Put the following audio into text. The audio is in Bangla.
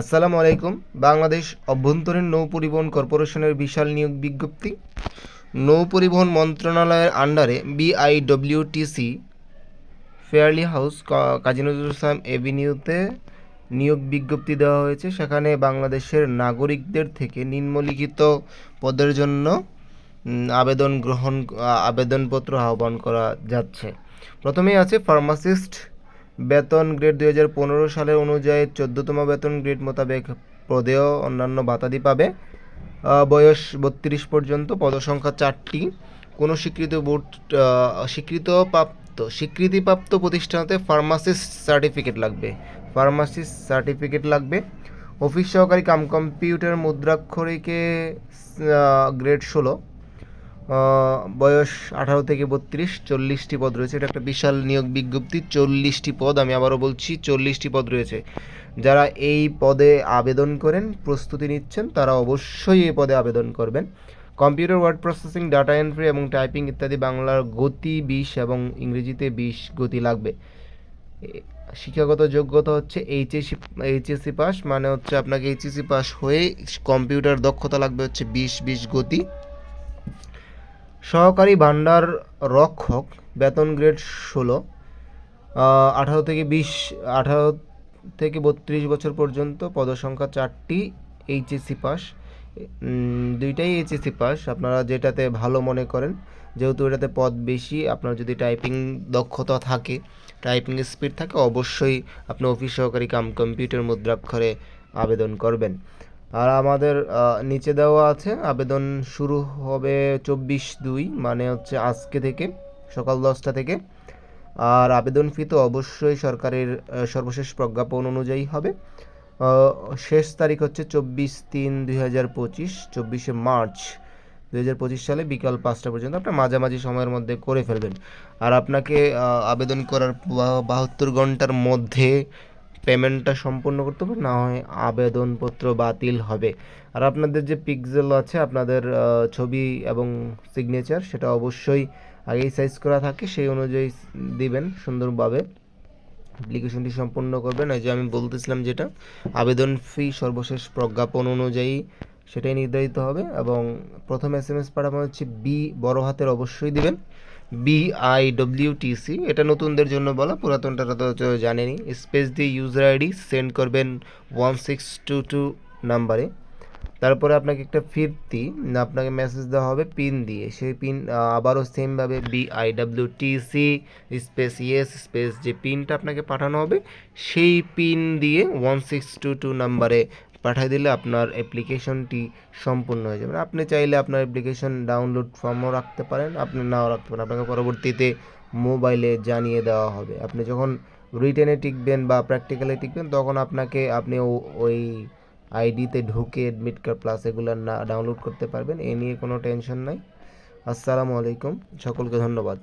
আসসালামু আলাইকুম। বাংলাদেশ অভ্যন্তরীণ নৌ পরিবহন কর্পোরেশনের বিশাল নিয়োগ বিজ্ঞপ্তি। নৌ পরিবহন মন্ত্রণালয়ের আন্ডারে BIWTC Fairly House Kazi Nazrul Islam এভিনিউতে নিয়োগ বিজ্ঞপ্তি দেওয়া হয়েছে। সেখানে বাংলাদেশের নাগরিকদের থেকে নিম্নলিখিত পদের জন্য আবেদন গ্রহণ, আবেদনপত্র আহ্বান করা যাচ্ছে। প্রথমেই আছে ফার্মাসিস্ট বেতন গ্রেড দুই হাজার পনেরো সালের অনুযায়ী চোদ্দতম বেতন গ্রেড মোতাবেক প্রদেয় অন্যান্য ভাতাদি পাবে। বয়স বত্রিশ পর্যন্ত, পদসংখ্যা চারটি। কোনো স্বীকৃত বোর্ড স্বীকৃত প্রাপ্ত স্বীকৃতিপ্রাপ্ত প্রতিষ্ঠানতে ফার্মাসিস্ট সার্টিফিকেট লাগবে। ফার্মাসিস্ট সার্টিফিকেট লাগবে। অফিস সহকারী কাম কম্পিউটার মুদ্রাক্ষরিকে গ্রেড ষোলো। বয়স আঠারো থেকে বত্রিশ, চল্লিশটি পদ রয়েছে। এটা একটা বিশাল নিয়োগ বিজ্ঞপ্তি, চল্লিশটি পদ, আমি আবারও বলছি, চল্লিশটি পদ রয়েছে। যারা এই পদে আবেদন করেন, প্রস্তুতি নিচ্ছেন, তারা অবশ্যই এই পদে আবেদন করবেন। Computer word processing, data entry এবং টাইপিং ইত্যাদি বাংলার গতি বিশ এবং ইংরেজিতে বিশ গতি লাগবে। শিক্ষাগত যোগ্যতা হচ্ছে এইচএসসি এইচএসসি পাস মানে হচ্ছে আপনাকে এইচএসসি পাস হয়ে কম্পিউটার দক্ষতা লাগবে হচ্ছে বিশ বিশ গতি। সহকারী ভান্ডার রক্ষক, বেতন গ্রেড ষোলো আঠারো থেকে বিশ, আঠারো থেকে বত্রিশ বছর পর্যন্ত পদসংখ্যা চারটি এইচএসসি পাস দুইটাই এইচএসসি পাস আপনারা যেটাতে ভালো মনে করেন। যেহেতু এটাতে পদ বেশি, আপনার যদি টাইপিং দক্ষতা থাকে টাইপিং স্পিড থাকে, অবশ্যই আপনি অফিস সহকারী কাম কম্পিউটার মুদ্রাক্ষরে আবেদন করবেন। আর আমাদের নিচে দেওয়া আছে, আবেদন শুরু হবে চব্বিশ দুই মানে হচ্ছে আজকে থেকে, সকাল দশটা থেকে। আর আবেদন ফি তো অবশ্যই সরকারের সর্বশেষ প্রজ্ঞাপন অনুযায়ী হবে। শেষ তারিখ হচ্ছে চব্বিশ তিন দুই হাজার পঁচিশ, চব্বিশে মার্চ দুই হাজার পঁচিশ সালে বিকাল পাঁচটা পর্যন্ত আপনার মাঝামাঝি সময়ের মধ্যে করে ফেলবেন। আর আপনাকে আবেদন করার বাহাত্তর ঘণ্টার মধ্যে পেমেন্টটা সম্পূর্ণ করতে হবে, না হয় আবেদনপত্র বাতিল হবে। আর আপনাদের যে পিক্সেল আছে, আপনাদের ছবি এবং সিগনেচার সেটা অবশ্যই আগেই সাইজ করা থাকে, সেই অনুযায়ী দিবেন সুন্দরভাবে। অ্যাপ্লিকেশনটি সম্পূর্ণ করবেন। এই যে আমি বলতেছিলাম যেটা, আবেদন ফি সর্বশেষ প্রজ্ঞাপন অনুযায়ী সেটাই নির্ধারিত হবে এবং প্রথম এস এম এস পাঠানো হচ্ছে বি বড় হাতের অবশ্যই দিবেন। বি আই ডব্লিউ টিসি এটা নতুনদের জন্য বলা, পুরাতনটা তো জানেনি। স্পেস দিয়ে ইউজার আইডি সেন্ড করবেন ওয়ান সিক্স টু টু নাম্বারে। তারপরে আপনাকে একটা ফিরতি আপনাকে মেসেজ দেওয়া হবে পিন দিয়ে। সেই পিন আবারও সেমভাবে B I W T C space yes space যে পিনটা আপনাকে পাঠানো হবে, সেই পিন দিয়ে ওয়ান সিক্স টু টু নাম্বারে পাঠিয়ে দিলে আপনার অ্যাপ্লিকেশনটি সম্পূর্ণ হয়ে যাবে। আপনি চাইলে আপনার অ্যাপ্লিকেশন ডাউনলোড ফর্মও রাখতে পারেন, আপনি নাও রাখতে পারেন। আপনাকে পরবর্তীতে মোবাইলে জানিয়ে দেওয়া হবে। আপনি যখন রিটেনে টিকবেন বা প্র্যাকটিক্যালে টিকবেন, তখন আপনাকে আপনি ওই আইডিতে ঢুকে অ্যাডমিট কার্ড প্লাস এগুলো না ডাউনলোড করতে পারবেন। এ নিয়ে কোনো টেনশন নাই। আসসালামু আলাইকুম। সকলকে ধন্যবাদ।